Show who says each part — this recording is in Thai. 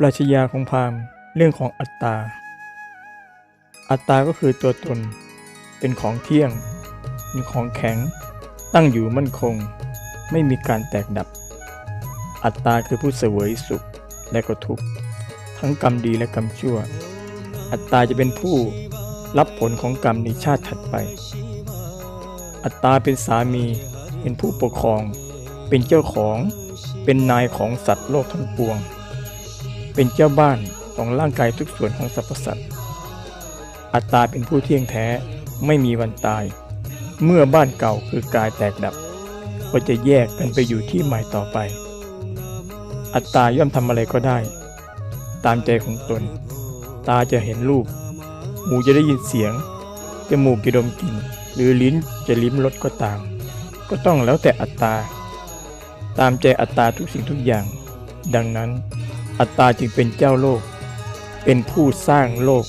Speaker 1: ปรัชญาของพราหมณ์เรื่องของอัตตา อัตตาก็คือตัวตน เป็นของเที่ยง เป็นของแข็ง ตั้งอยู่มั่นคง ไม่มีการแตกดับ อัตตาคือผู้เสวยสุขและก็ทุกข์ ทั้งกรรมดีและกรรมชั่ว อัตตาจะเป็นผู้รับผลของกรรมในชาติถัดไป อัตตาเป็นสามี เป็นผู้ปกครอง เป็นเจ้าของ เป็นนายของสัตว์โลกทั้งปวง เป็นเจ้าบ้านของร่างกายทุกส่วนของสรรพสัตว์ อัตตาเป็นผู้เที่ยงแท้ไม่มีวันตาย เมื่อบ้านเก่าคือกายแตกดับ ก็จะแยกกันไปอยู่ที่ใหม่ต่อไป อัตตาย่อมทำอะไรก็ได้ ตามใจของตน ตาจะเห็นรูป หูจะได้ยินเสียง จมูกจะดมกลิ่น หรือลิ้นจะลิ้มรสก็ตาม ก็ต้องแล้วแต่อัตตา ตามใจอัตตาทุกสิ่งทุกอย่าง ดังนั้น อัตตาจึงเป็นเจ้าโลก เป็นผู้สร้างโลก